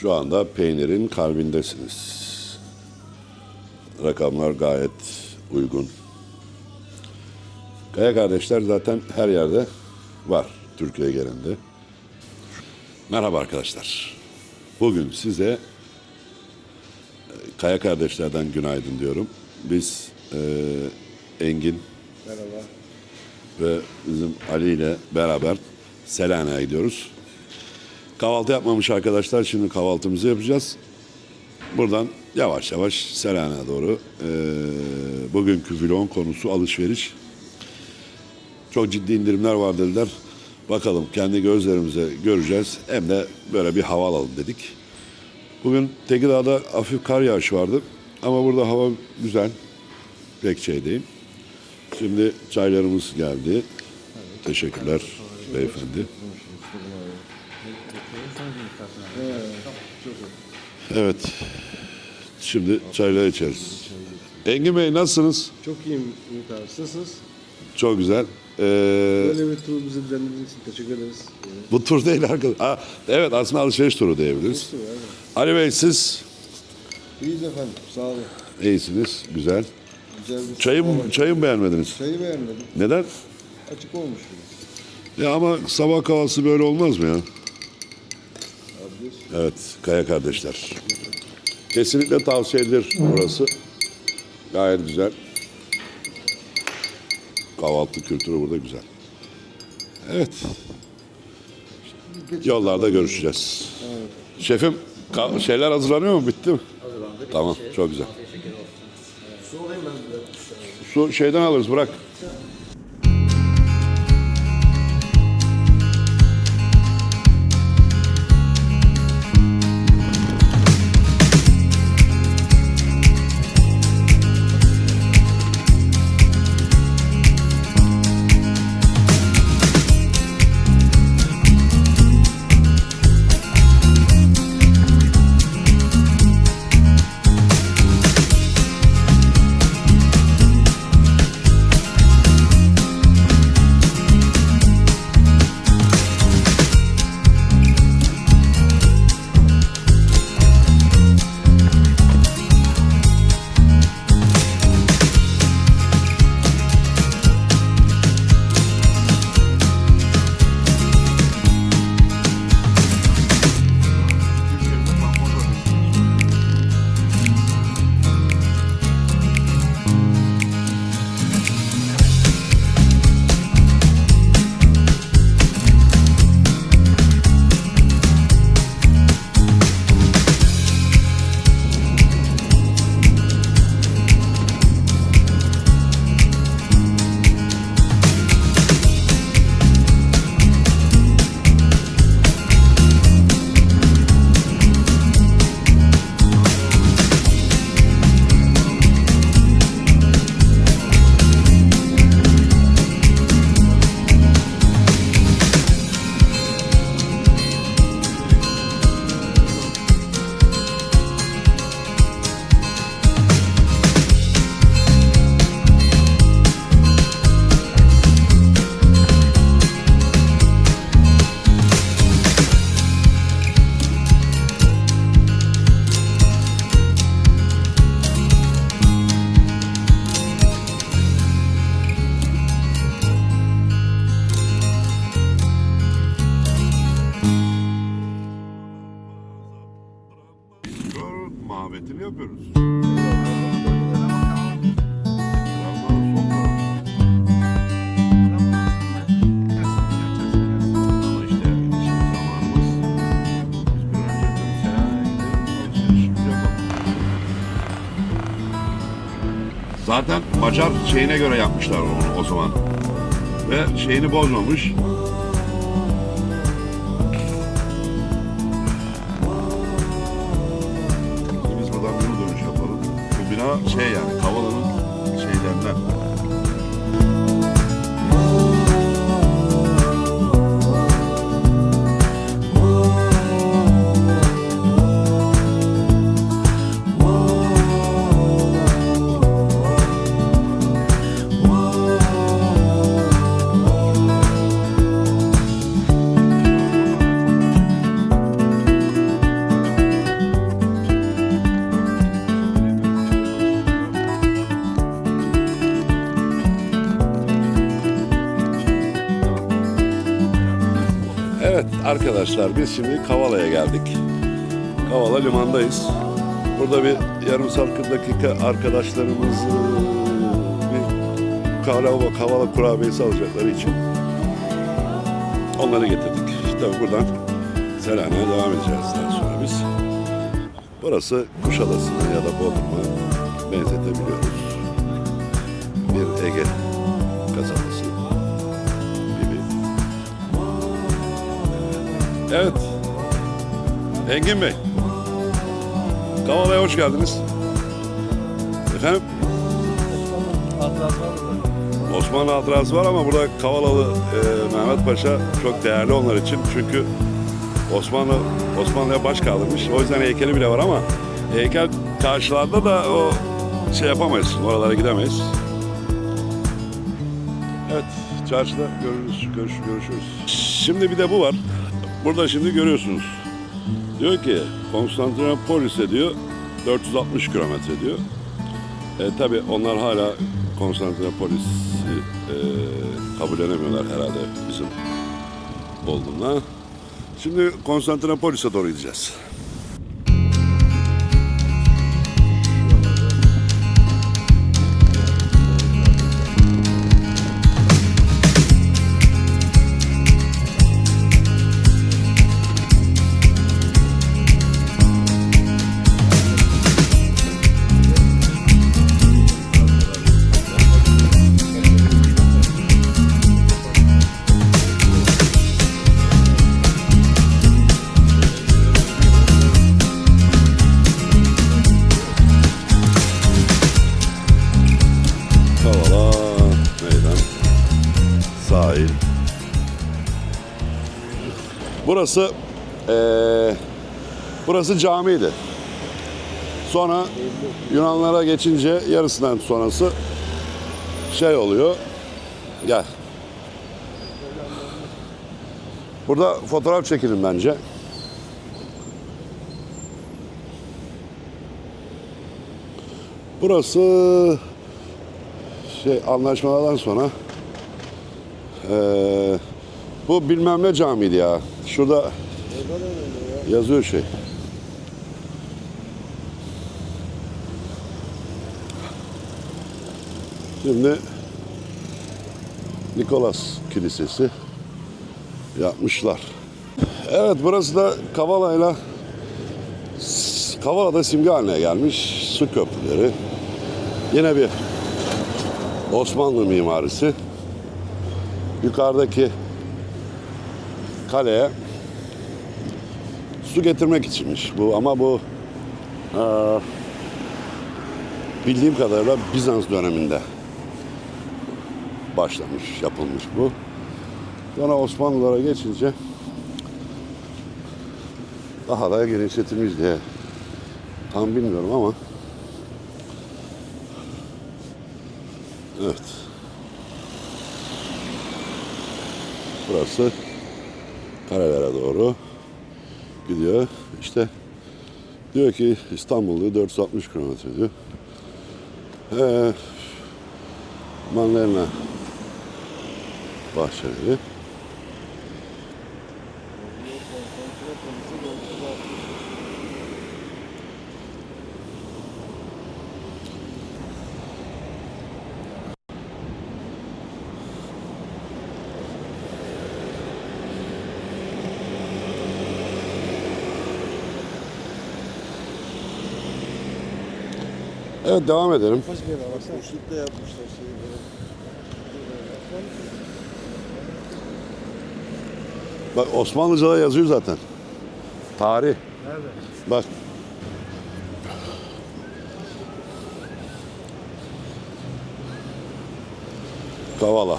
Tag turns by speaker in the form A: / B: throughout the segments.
A: Şu anda peynirin kalbindesiniz. Rakamlar gayet uygun. Kaya kardeşler zaten her yerde var Türkiye genelinde. Merhaba arkadaşlar. Bugün size e, Kaya kardeşlerden günaydın diyorum. Biz e, Engin
B: Merhaba.
A: ve bizim Ali ile beraber Selanik'e gidiyoruz. Kahvaltı yapmamış arkadaşlar şimdi kahvaltımızı yapacağız. Buradan yavaş yavaş Selanik'e doğru. Ee, bugünkü vlogun konusu alışveriş. Çok ciddi indirimler var dediler. Bakalım kendi gözlerimize göreceğiz. Hem de böyle bir hava alalım dedik. Bugün Tekirdağ'da hafif kar yağışı vardı. Ama burada hava güzel. Pek şey değil. Şimdi çaylarımız geldi. Teşekkürler beyefendi. Evet. Şimdi çaylar içeriz. Engin Bey nasılsınız?
B: Çok iyiyim Ümit abi. Nasılsınız?
A: Çok güzel. Ee,
B: Böyle bir tur bizi düzenlediğiniz için teşekkür ederiz.
A: Bu tur değil arkadaşlar. Aa, evet aslında alışveriş turu diyebiliriz.
B: aynen.
A: Ali Bey siz
B: İyiyiz efendim. Sağ olun.
A: iyisiniz. Güzel.
B: Güzel bir
A: Çayım, çayım beğenmediniz.
B: Çayı beğenmedim.
A: Neden?
B: Açık olmuş biraz.
A: Ya ama sabah kahvaltısı böyle olmaz mı ya? Evet, Kaya kardeşler. Kesinlikle tavsiye edilir burası. Gayet güzel. Kahvaltı kültürü burada güzel. Evet, yollarda görüşeceğiz. Şefim, ka- şeyler hazırlanıyor mu? Bitti mi?
C: Hazırlandı.
A: Tamam,
C: Şey,
A: çok güzel.
C: Teşekkür olsun.
B: Su olayım ben de.
A: Su şeyden alırız, bırak. Zaten Macar şeyine göre yapmışlar onu o zaman. Ve şeyini bozmamış. Biz buradan bir dönüş yapalım. Bu bina şey yani Kavala'nın şeylerinden. Arkadaşlar biz şimdi Kavala'ya geldik. Kavala limandayız. Burada bir yarım saat 40 dakika arkadaşlarımız eee, bir Kavala, Kavala kurabiyesi alacakları için onları getirdik. İşte buradan Selanik'e devam edeceğiz daha sonra biz. Burası Kuşadası'na ya da Bodrum'a benzetebiliyoruz. Bir Ege kasabası Evet. Engin Bey. Kavala'ya hoş geldiniz. Efendim? Osmanlı hatırası var ama burada Kavalalı e, Mehmet Paşa çok değerli onlar için. Çünkü Osmanlı Osmanlı'ya baş kaldırmış. O yüzden heykeli bile var ama heykel karşılarda da o şey yapamayız. Oralara gidemeyiz. Evet, çarşıda görürüz, görüş, görüşürüz. Şimdi bir de bu var. Burada şimdi görüyorsunuz. Diyor ki Konstantinopolis'e diyor 460 kilometre diyor. E, tabii onlar hala Konstantinopolis'i e, kabullenemiyorlar herhalde bizim olduğuna. Şimdi Konstantinopolis'e doğru gideceğiz. Burası eee, burası camiydi. Sonra Yunanlara geçince yarısından sonrası şey oluyor. Gel. Burada fotoğraf çekelim bence. Burası şey anlaşmalardan sonra eee, bu bilmem ne camiydi ya. Şurada yazıyor şey. Şimdi Nikolas Kilisesi yapmışlar. Evet burası da Kavala'yla Kavala'da simge haline gelmiş su köprüleri. Yine bir Osmanlı mimarisi. Yukarıdaki kaleye su getirmek içinmiş bu ama bu eee, bildiğim kadarıyla Bizans döneminde başlamış, yapılmış bu. Sonra Osmanlılara geçince daha da genişletilmiş diye tam bilmiyorum ama Evet. Burası karelere doğru gidiyor. İşte diyor ki İstanbul diyor 460 kilometre diyor. Ee, Mandalina bahçeleri. Evet devam edelim.
B: Boşlukta yapmışlar şeyi böyle.
A: Bak Osmanlıca'da yazıyor zaten. Tarih.
B: Nerede?
A: Bak. Kavala,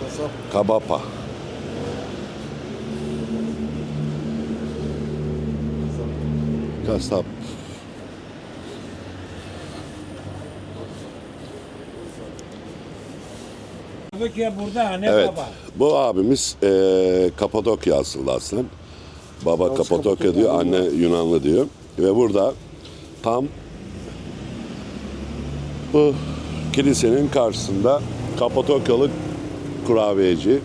B: Kasap.
A: Kabapa. Kasap.
C: Ki burada ne
A: Evet.
C: baba?
A: Bu abimiz eee Kapadokya asıllı aslen. Baba
B: Babası
A: Kapadokya
B: Kapadokya
A: diyor,
B: diyor.
A: anne Yunanlı diyor. Ve burada tam bu kilisenin karşısında Kapadokyalı kurabiyeci